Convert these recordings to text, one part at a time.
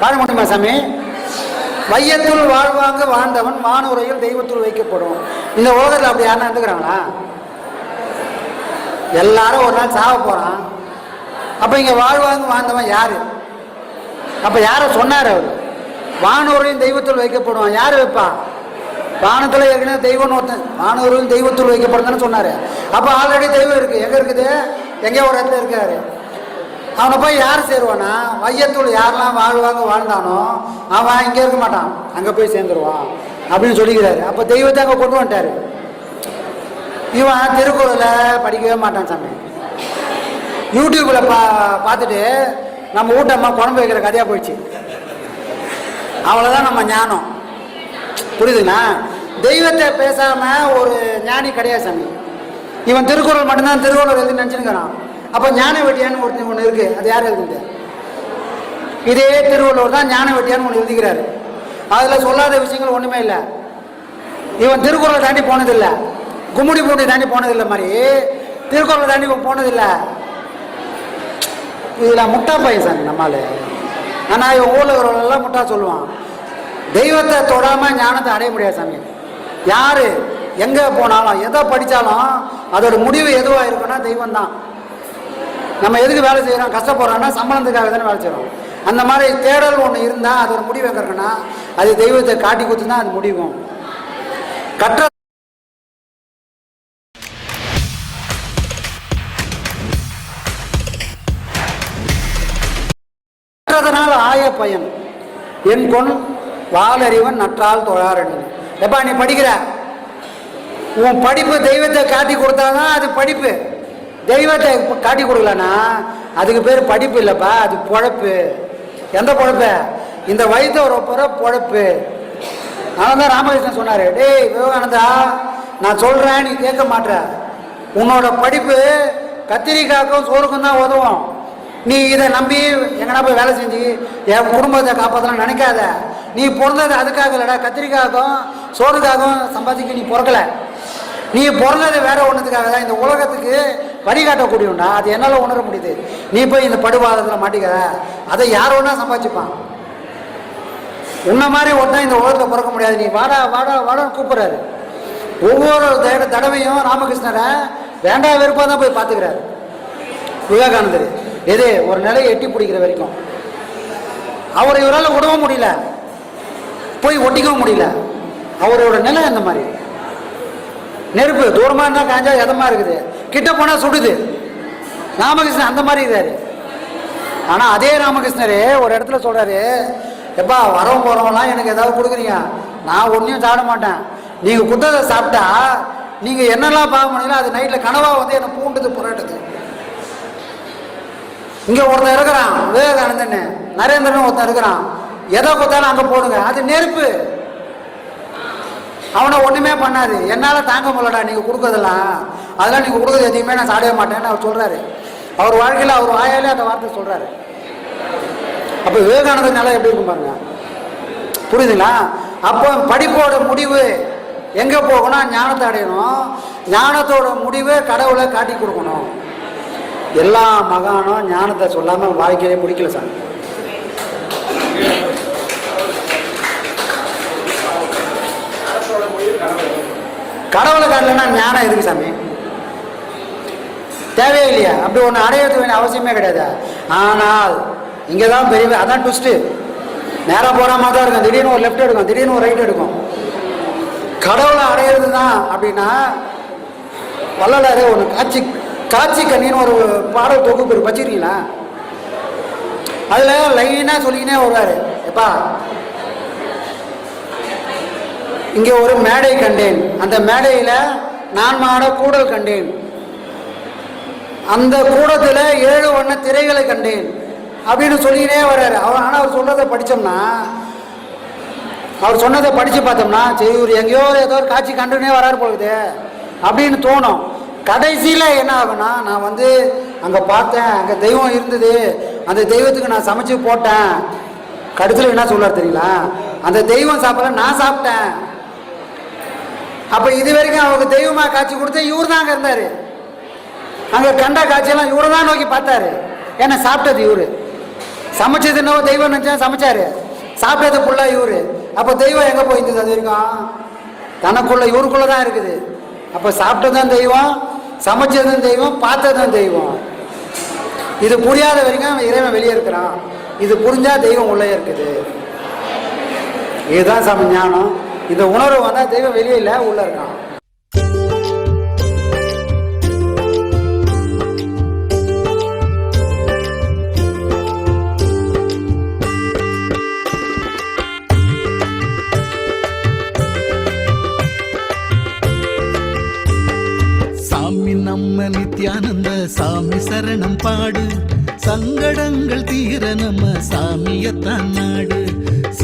பாட முடியுமா சாமி? வையத்துள் வாழ்வாங்க வாழ்ந்தவன் மானுரையில் தெய்வத்துள் வைக்கப்படும். இந்த உலகத்தில் அப்படி யாரும் இருந்துக்கிறாங்களா? எல்லாரும் ஒரு நாள் சாக போறான். அப்ப இங்க வாழ்வாங்க வாழ்ந்தவன் யாரு? அப்ப யார சொன்னார் அவர்? வானூரையும் தெய்வத்துள் வைக்கப்படுவான். யார் வைப்பா? வானத்தில் ஏற்கனவே தெய்வம் ஒருத்தன். வானூரையும் தெய்வத்துள் வைக்கப்படுதுன்னு சொன்னாரு. அப்ப ஆல்ரெடி தெய்வம் இருக்கு. எங்க இருக்குது? எங்கேயோ ஒரு இடத்துல இருக்காரு. அவனை போய் யார் சேருவானா? வையத்தூள் யாரெல்லாம் வாழ்வாங்க வாழ்ந்தானோ அவன் இங்கே இருக்க மாட்டான். அங்கே போய் சேர்ந்துருவான் அப்படின்னு சொல்லிக்கிறாரு. அப்போ தெய்வத்தை அங்கே கொண்டு வந்துட்டாரு. இவன் திருக்குறளை படிக்கவே மாட்டான் சாமி. யூடியூப்பில் பா பார்த்துட்டு நம்ம வீட்டம்மா குழம்பு வைக்கிற கதையாக போயிடுச்சு. அவ்வளோதான் நம்ம ஞானம். புரியுதுங்களா? தெய்வத்தை பேசாமல் ஒரு ஞானி கிடையாது சாமி. இவன் திருக்குறள் மட்டும்தான் திருக்குறள் எழுதி நினச்சிருக்கிறான் அப்போ ஞான வெட்டியான்னு ஒருத்தன் ஒன்று இருக்கு. அது யார் எழுதுது இதே திருவள்ளுவர் தான் ஞான வெட்டியான்னு ஒன்று எழுதிக்கிறாரு. அதில் சொல்லாத விஷயங்கள் ஒன்றுமே இல்லை. இவன் திருக்குறளை தாண்டி போனதில்லை. கும்முடி பூண்டி தாண்டி போனதில்லை மாதிரி. திருக்குறளை தாண்டி இவன் போனதில்லை. இதில் முட்டா பையன் சாமி நம்மால் ஆனால் இவன் ஊரில் இருக்கிறவங்களெல்லாம் முட்டா சொல்லுவான். தெய்வத்தை தொடாமல் ஞானத்தை அடைய முடியாது சாமி. யார்? எங்கே போனாலும் எதை படித்தாலும் அதோட முடிவு எதுவாக இருக்குன்னா தெய்வம் தான் நம்ம எதுக்கு வேலை செய்கிறோம் கஷ்டப்படுறோம்னா சம்பளத்துக்காக தானே வேலை செய்கிறோம் அந்த மாதிரி தேடல் ஒன்று இருந்தால் அது முடிவு எங்க இருக்குன்னா அது தெய்வத்தை காட்டி கொடுத்து தான் அது முடிவும். கற்ற கற்றதனால் ஆய பயன். என் பொன் வாலறிவன் நற்றால் தொழாரணி எப்பா நீ படிக்கிற? உன் படிப்பு தெய்வத்தை காட்டி கொடுத்தாதான் அது படிப்பு. தெய்வத்தை காட்டி கொடுக்கலண்ணா அதுக்கு பேர் படிப்பு இல்லைப்பா அது பொழப்பு. எந்த பொழப்பு? இந்த வயது ஒரு புற பொழப்பு. அதான் தான் ராமகிருஷ்ணன் சொன்னார் டேய் விவேகானந்தா நான் சொல்கிறேன் நீ கேட்க மாட்டேற உன்னோட படிப்பு கத்திரிக்காய்க்கும் சோறுக்கும் தான் உதவும். நீ இதை நம்பி எங்கன்னா போய் வேலை செஞ்சு என் குடும்பத்தை காப்பாற்றலாம் நினைக்காத. நீ பிறந்தது அதுக்காக இல்லைடா கத்திரிக்காய்க்கும் சோறுக்காகவும் சம்பாதிக்க நீ பிறக்கல. நீ பிறந்தது வேற ஒன்றுத்துக்காக தான். இந்த உலகத்துக்கு வழிகாட்டக்கூடியவன்டா. அது என்னால் உணர முடியுது. நீ போய் இந்த படுபாதத்தில் மாட்டிக்கிற. அதை யார் ஒன்றா சம்பாதிச்சுப்பான். உன்ன மாதிரி ஒன்றா இந்த உலகத்தில் பிறக்க முடியாது. நீ வாடா வாடா வாடான்னு கூப்பிட்றாரு. ஒவ்வொரு தடவையும் ராமகிருஷ்ணரை வேண்டா வெறுப்பாக தான் போய் பார்த்துக்கிறாரு. விவேகானந்தர் எது ஒரு நிலையை எட்டி பிடிக்கிற வரைக்கும். அவர் இவரால் விடவும் முடியல. போய் ஒட்டிக்கவும் முடியல. அவரோட நிலை அந்த மாதிரி? நெருப்பு. தூரமாக இருந்தால் காஞ்சா எதமா இருக்குது? கிட்ட போனால் சுடுது. ராமகிருஷ்ணன் அந்த மாதிரி இருக்காரு. ஆனால் அதே ராமகிருஷ்ணரே ஒரு இடத்துல சொல்கிறாரு எப்பா வரவும் போகிறவங்களாம் எனக்கு ஏதாவது கொடுக்குறீங்க. நான் ஒன்றையும் சாப்பிட மாட்டேன். நீங்கள் குத்ததை சாப்பிட்டா நீங்கள் என்னெல்லாம் பார்க்க முடியல அது நைட்டில் கனவாக வந்து என்னை பூண்டுது புரட்டுது. இங்கே ஒருத்தன் இருக்கிறான் விவேகானந்தன் நரேந்திரன் ஒருத்தன் இருக்கிறான். எதை கொடுத்தாலும் அங்கே போடுங்க. அது நெருப்பு. அவனை ஒண்ணுமே பண்ணாது. என்னால தாங்க முடியலடா நீங்க கொடுக்கறதெல்லாம். அதெல்லாம் நீங்க கொடுக்கறது எதையுமே நான் சாடவே மாட்டேன்னு அவர் சொல்றாரு. அவர் வாழ்க்கையில அவர் வாயாலே அந்த வார்த்தை சொல்றாரு. அப்ப விவேகானந்தர் நிலை எப்படி இருக்கும் பாருங்க? புரியுதுங்களா? அப்போ படிப்போட முடிவு எங்க போகணும்? ஞானத்தை அடையணும். ஞானத்தோட முடிவு கடவுளை காட்டி கொடுக்கணும். எல்லா மகானும் ஞானத்தை சொல்லாம வாழ்க்கையிலே முடிக்கல சாமி. கடவுளை காட்டலன்னா ஞானம் எதுக்கு சாமி? தேவையே இல்லையா? அப்படி ஒன்று அடையிறது வேண்டிய அவசியமே கிடையாது? ஆனால் இங்கே தான் பெரிய அதான் ட்விஸ்ட்டு நேராக போகிற மாதிரி தான் இருக்கும். திடீர்னு ஒரு லெஃப்ட் எடுக்கும். திடீர்னு ஒரு ரைட் எடுக்கும். கடவுளை அடையிறது தான் அப்படின்னா வள்ளலாரே ஒன்று காட்சி காட்சி கண்ணின்னு ஒரு பாடல் தொகுப்பு இருக்கு. வச்சிருக்கீங்களா? அதில் லைனாக சொல்லிக்கினே வருவார். எப்பா இங்கே ஒரு மேடை கண்டேன். அந்த மேடையில் நான் மாட கூடல் கண்டேன். அந்த கூடத்தில் ஏழு வண்ண திரைகளை கண்டேன். அப்படின்னு சொல்லிக்கினே வர்றாரு. அவர் ஆனால் அவர் சொன்னதை படித்தோம்னா அவர் சொன்னதை படித்து பார்த்தோம்னா சரி இவர் எங்கேயோ ஏதோ ஒரு காட்சி கண்டுனே வராரு போகுது அப்படின்னு தோணும். கடைசியில் என்ன ஆகும்னா நான் வந்து அங்கே பார்த்தேன் அங்கே தெய்வம் இருந்தது. அந்த தெய்வத்துக்கு நான் சமைச்சு போட்டேன். கடுத்துல என்ன சொல்றாரு தெரியுங்களா? அந்த தெய்வம் சாப்பிட நான் சாப்பிட்டேன். அப்ப இது வரைக்கும் அவங்க தெய்வமா காட்சி கொடுத்து இவர் தான் அங்க இருந்தாரு. அங்க கண்ட காட்சியெல்லாம் இவரை தான் நோக்கி பார்த்தாரு. ஏன்னா சாப்பிட்டது இவரு. சமைச்சது என்னவோ தெய்வம் நினச்சா சமைச்சாரு. சாப்பிட்டது ஃபுல்லாக இவரு. அப்போ தெய்வம் எங்கே போயிருந்தது அது வரைக்கும்? தனக்குள்ள இவருக்குள்ள தான் இருக்குது. அப்போ சாப்பிட்டதும் தெய்வம் சமைச்சதும் தெய்வம் பார்த்ததும் தெய்வம். இது புரியாத வரைக்கும் இறைவன் வெளியே இருக்கிறான். இது புரிஞ்சா தெய்வம் உள்ளே இருக்குது. இதுதான் சம ஞானம் இந்த உணர்வு வந்தால் தெய்வம் வெளியே இல்லை உள்ளே இருக்கான். சாமி நம்ம நித்யானந்த சாமி சரணம் பாடு. சங்கடங்கள் தீர நம்ம சாமியத்தான் நாடு.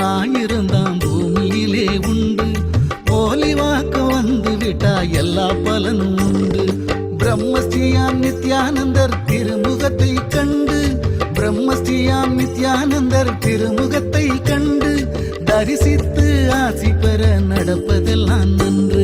ஸ்தலம் ஆயிரந்தாம் பூமியிலே உண்டு. போலி வந்து விட்டா எல்லா பலனும் உண்டு. பிரம்மஸ்ரீயாம் நித்யானந்தர் திருமுகத்தை கண்டு. பிரம்மஸ்ரீயாம் நித்யானந்தர் திருமுகத்தை கண்டு. தரிசித்து ஆசி பெற நடப்பதெல்லாம் நன்று.